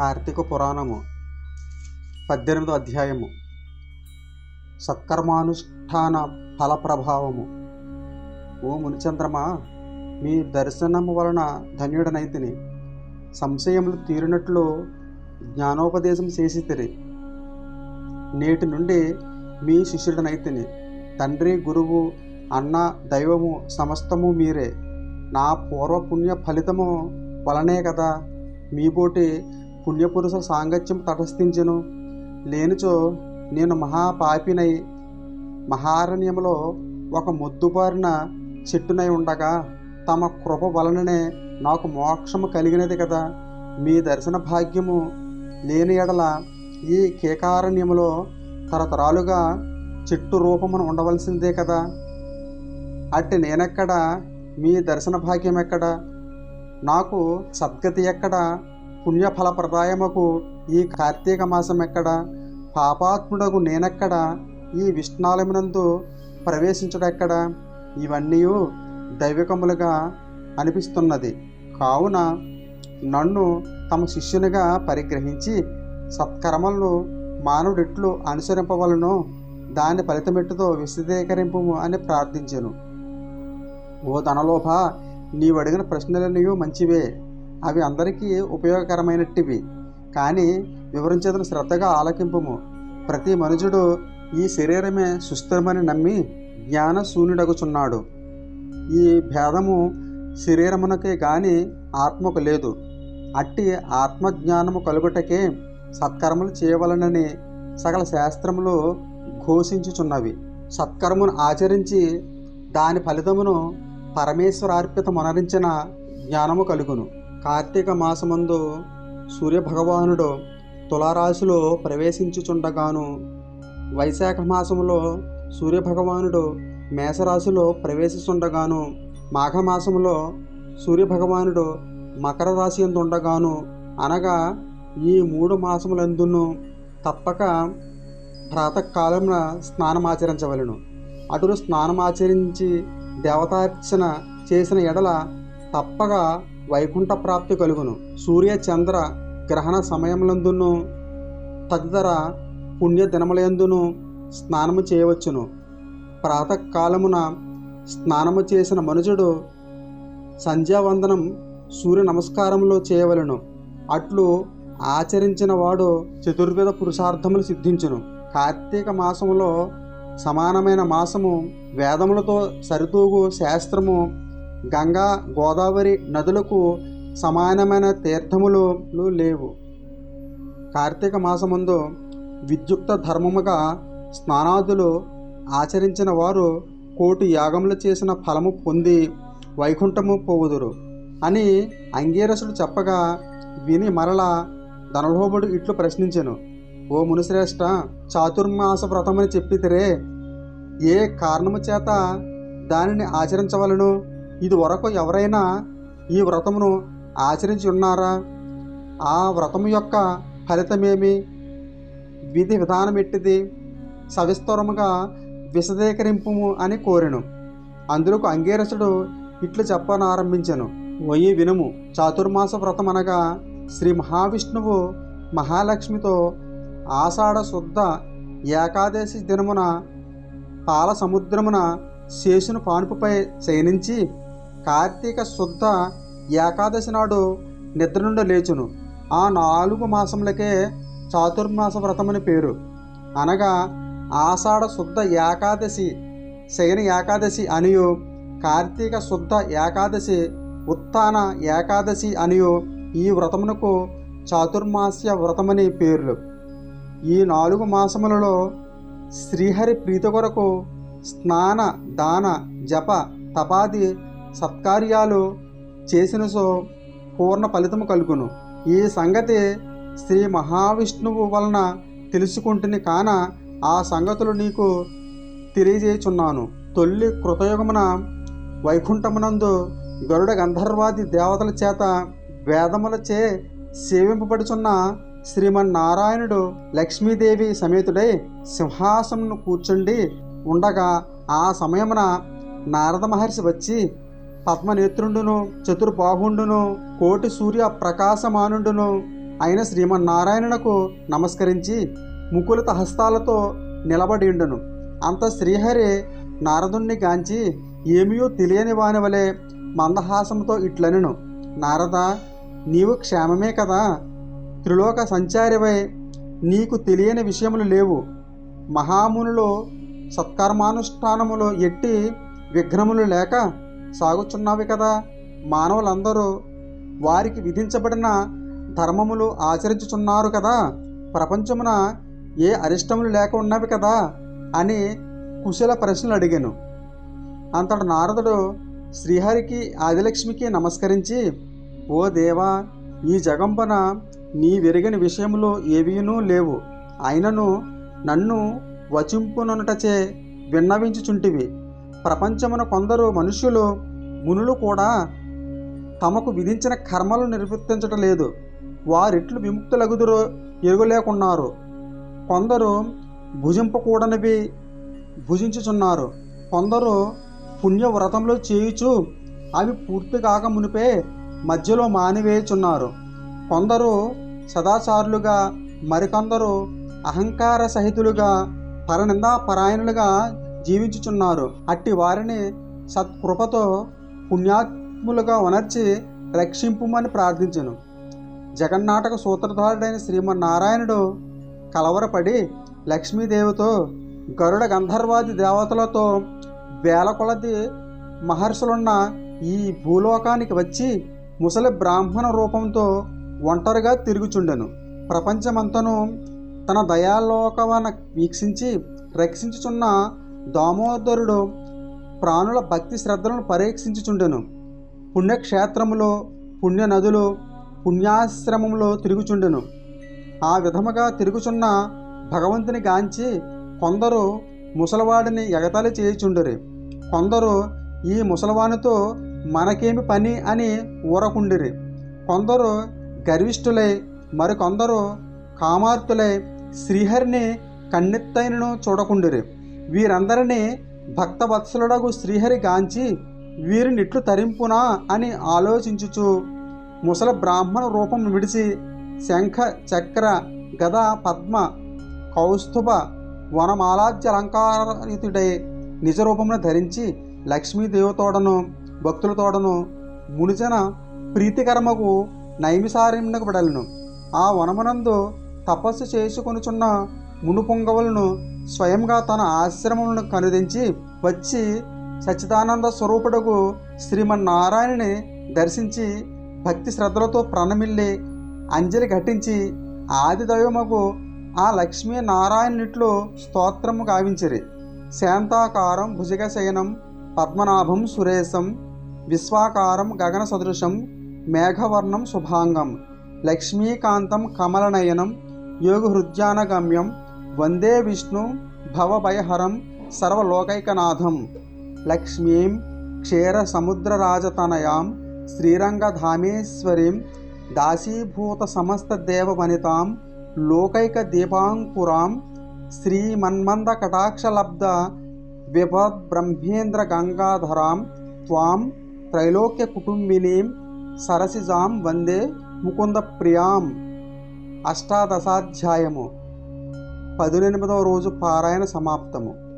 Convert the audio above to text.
కార్తీక పురాణము పద్దెనిమిదో అధ్యాయము. సత్కర్మానుష్ఠాన ఫల ప్రభావము ఓ మునిచంద్రమా మీ దర్శనము వలన ధన్యుడనైతిని. సంశయములు తీరినట్లు జ్ఞానోపదేశం చేసితిరి. నేటి నుండి మీ శిష్యుడనైతిని. తండ్రి గురువు అన్న దైవము సమస్తము మీరే. నా పూర్వపుణ్య ఫలితము వలనే కదా మీబోటి పుణ్యపురుష సాంగత్యం తటస్థించెను. లేనిచో నేను మహాపాపినై మహారణ్యంలో ఒక మొద్దుబారిన చెట్టునై ఉండగా తమ కృప వలననే నాకు మోక్షము కలిగినది కదా. మీ దర్శన భాగ్యము లేని ఎడల ఈ కేకారణ్యములో తరతరాలుగా చెట్టు రూపమును ఉండవలసిందే కదా. అట్టి నేనెక్కడ? మీ దర్శన భాగ్యం ఎక్కడ నాకు సద్గతి ఎక్కడ? పుణ్యఫలప్రదాయముకు ఈ కార్తీక మాసం ఎక్కడ? పాపాత్ముడకు నేనెక్కడ? ఈ విష్ణాలయమునందు ప్రవేశించడెక్కడ ఇవన్నీ దైవికములుగా అనిపిస్తున్నది. కావున నన్ను తమ శిష్యునిగా పరిగ్రహించి సత్కర్మలను మానవుడిట్లు అనుసరింపవలను. దాని ఫలితమెట్టుతో విశదీకరింపు అని ప్రార్థించాను. ఓ ధనలోభ నీవు అడిగిన ప్రశ్నలన్నీ మంచివే. అవి అందరికీ ఉపయోగకరమైనట్టివి. కానీ వివరించేదని శ్రద్ధగా ఆలకింపము. ప్రతి మనుషుడు ఈ శరీరమే సుస్థిరమని నమ్మి జ్ఞాన శూన్యుడగుచున్నాడు ఈ భేదము శరీరమునకే గాని ఆత్మకు లేదు. అట్టి ఆత్మజ్ఞానము కలుగుటకే సత్కర్మలు చేయవలనని సకల శాస్త్రములు ఘోషించుచున్నవి. సత్కర్మను ఆచరించి దాని ఫలితమును పరమేశ్వరార్పితమనరించిన జ్ఞానము కలుగును. కార్తీక మాసమందు సూర్యభగవానుడు తులారాశిలో ప్రవేశించుచుండగాను వైశాఖ మాసంలో సూర్యభగవానుడు మేషరాశిలో ప్రవేశిస్తుండగాను మాఘమాసంలో సూర్యభగవానుడు మకర రాశి ఎందు ఉండగాను అనగా ఈ మూడు మాసములందును తప్పక ప్రాతకాలమున స్నానమాచరించవలను. అటులు స్నానమాచరించి దేవతార్చన చేసిన ఎడల తప్పగా వైకుంఠ ప్రాప్తి కలుగును. సూర్య చంద్ర గ్రహణ సమయములందును తదితర పుణ్య దినములందును స్నానము చేయవచ్చును. ప్రాతకాలమున స్నానము చేసిన మనుజుడు సంధ్యావందనం సూర్య నమస్కారములో చేయవలను. అట్లు ఆచరించిన వాడు చతుర్వేద పురుషార్థములు సిద్ధించును. కార్తీక మాసములో సమానమైన మాసము వేదములతో సరితూగు శాస్త్రము గంగా గోదావరి నదులకు సమానమైన తీర్థములు లేవు. కార్తీక మాసముందు విద్యుక్త ధర్మముగా స్నానాదులు ఆచరించిన వారు కోటి యాగములు చేసిన ఫలము పొంది వైకుంఠము పోవుదురు అని అంగీరసుడు చెప్పగా విని మరల ధనలోభుడు ఇట్లు ప్రశ్నించెను ఓ మునిశ్రేష్ట చాతుర్మాస వ్రతమని చెప్పితిరే ఏ కారణము చేత దానిని ఆచరించవలను? ఇది వరకు ఎవరైనా ఈ వ్రతమును ఆచరించి ఉన్నారా? ఆ వ్రతము యొక్క ఫలితమేమి? విధి విధానం ఎట్టిది? సవిస్తరముగా విశదీకరింపు అని కోరెను. అందుకు అంగీరసుడు ఇట్లు చెప్పనారంభించను. వయి వినుము చాతుర్మాస వ్రతం అనగా శ్రీ మహావిష్ణువు మహాలక్ష్మితో ఆషాఢ శుద్ధ ఏకాదశి దినమున పాల సముద్రమున శేషును పానుపుపై శయనించి కార్తీక శుద్ధ ఏకాదశి నాడు నిద్ర నుండి లేచును. ఆ నాలుగు మాసములకే చాతుర్మాస వ్రతమని పేరు. అనగా ఆషాఢ శుద్ధ ఏకాదశి శయన ఏకాదశి అనియు కార్తీక శుద్ధ ఏకాదశి ఉత్థాన ఏకాదశి అనియు ఈ వ్రతమునకు చాతుర్మాస్య వ్రతమని పేర్లు. ఈ నాలుగు మాసములలో శ్రీహరి ప్రీతి కొరకు స్నాన దాన జప తపాది సత్కార్యాలు చేసిన సో పూర్ణ ఫలితము కలుగును. ఈ సంగతి శ్రీ మహావిష్ణువు వలన తెలుసుకుంటుని కాన ఆ సంగతులు నీకు తెలియజేయుచున్నాను. తొల్లి కృతయుగమున వైకుంఠమునందు గరుడ గంధర్వాది దేవతల చేత వేదములచే సేవింపబడుచున్న శ్రీమన్నారాయణుడు లక్ష్మీదేవి సమేతుడై సింహాసనంను కూర్చుండి ఉండగా ఆ సమయమున నారద మహర్షి వచ్చి పద్మనేత్రుండును చతుర్బాహుండును కోటి సూర్య ప్రకాశమానుండును అయిన శ్రీమన్నారాయణునకు నమస్కరించి ముకులిత హస్తాలతో నిలబడిండును. అంత శ్రీహరి నారదుణ్ణి గాంచి ఏమీయో తెలియని వాని వలె మందహాసంతో ఇట్లనెను. నారద నీవు క్షేమమే కదా. త్రిలోక సంచారివై నీకు తెలియని విషయములు లేవు. మహామునులు సత్కర్మానుష్ఠానములు ఎట్టి విఘ్నములు లేక సాగుచున్నావి కదా. మానవులందరూ వారికి విధించబడిన ధర్మములు ఆచరించుచున్నారు కదా. ప్రపంచమున ఏ అరిష్టములు లేక ఉన్నవి కదా అని కుశల ప్రశ్నలు అడిగాను. అంతటి నారదుడు శ్రీహరికి ఆదిలక్ష్మికి నమస్కరించి ఓ దేవా ఈ జగంపన నీ వెరిగిన విషయములు ఏవీనూ లేవు. అయినను నన్ను వచింపునొనటచే విన్నవించుచుంటివి. ప్రపంచమున కొందరు మనుష్యులు మునులు కూడా తమకు విధించిన కర్మలు నిర్వర్తించటం లేదు వారిట్లు విముక్తులగుదురు ఎరుగలేకున్నారు. కొందరు భుజింపకూడనివి భుజించుచున్నారు. కొందరు పుణ్యవ్రతములు చేయుచు అవి పూర్తి కాక మునిపే మధ్యలో మానివేయుచున్నారు. కొందరు సదాచారులుగా మరికొందరు అహంకార సహితులుగా పరనిందా పరాయణులుగా జీవించుచున్నారు. అట్టి వారిని సత్కృపతో పుణ్యాత్ములుగా వనర్చి రక్షింపుమని ప్రార్థించను. జగన్నాటక సూత్రధారుడైన శ్రీమన్నారాయణుడు కలవరపడి లక్ష్మీదేవితో గరుడ గంధర్వాది దేవతలతో వేల కొలది మహర్షులున్న ఈ భూలోకానికి వచ్చి ముసలి బ్రాహ్మణ రూపంతో ఒంటరిగా తిరుగుచుండెను. ప్రపంచమంతను తన దయాలోకవన వీక్షించి రక్షించుచున్న దామోదరుడు ప్రాణుల భక్తి శ్రద్ధలను పరీక్షించుచుండెను. పుణ్యక్షేత్రములో పుణ్య నదులు పుణ్యాశ్రమంలో తిరుగుచుండెను. ఆ విధముగా తిరుగుచున్న భగవంతుని గాంచి కొందరు ముసలివాడిని ఎగతాళి చేయుచుండరు. కొందరు ఈ ముసలివానితో మనకేమి పని అని ఊరకుండిరి. కొందరు గర్విష్ఠులై మరికొందరు కామార్తులై శ్రీహరిని కన్నెత్తైనను చూడకుండిరి. వీరందరినీ భక్తవత్సలుడగు శ్రీహరి గాంచి వీరినిట్లు తరింపునా అని ఆలోచించుచు ముసల బ్రాహ్మణ రూపం విడిచి శంఖ చక్ర గద పద్మ కౌస్తుభ వనమాలాద్యలంకారితుడై నిజరూపమును ధరించి లక్ష్మీదేవతోడను భక్తులతోడను మునిజన ప్రీతికరమగు నైమిసారణ్యకు పడలను ఆ వనమునందు తపస్సు చేసుకొనుచున్న మునుపొంగవులను స్వయంగా తన ఆశ్రమములను కనుదించి వచ్చి సచ్చిదానంద స్వరూపుడకు శ్రీమన్నారాయణని దర్శించి భక్తి శ్రద్ధలతో ప్రణమిల్లి అంజలి ఘటించి ఆది దైవమగు ఆ లక్ష్మీ నారాయణునిట్లో స్తోత్రము గావించిరి. శాంతాకారం భుజగశయనం పద్మనాభం సురేశం విశ్వాకారం గగన సదృశం మేఘవర్ణం శుభాంగం లక్ష్మీకాంతం కమలనయనం యోగ హృద్యాన గమ్యం వందే విష్ణు భవభయహరం సర్వలోకైకనాథం లక్ష్మీం క్షీరసముద్రరాజతనయాం శ్రీరంగధామేశ్వరీం దాసీభూత సమస్త దేవవనితాం లోకైక దీపాంకురాం శ్రీమన్మంద కటాక్షలబ్ధ విభద్ గంగాధరాం త్వాం త్రైలోక్య కుటుంబినీం సరసిజాం వందే ముకుంద ప్రియాం అష్టాదశాధ్యాయము. పదునెనిమిదవ రోజు పారాయణ సమాప్తము.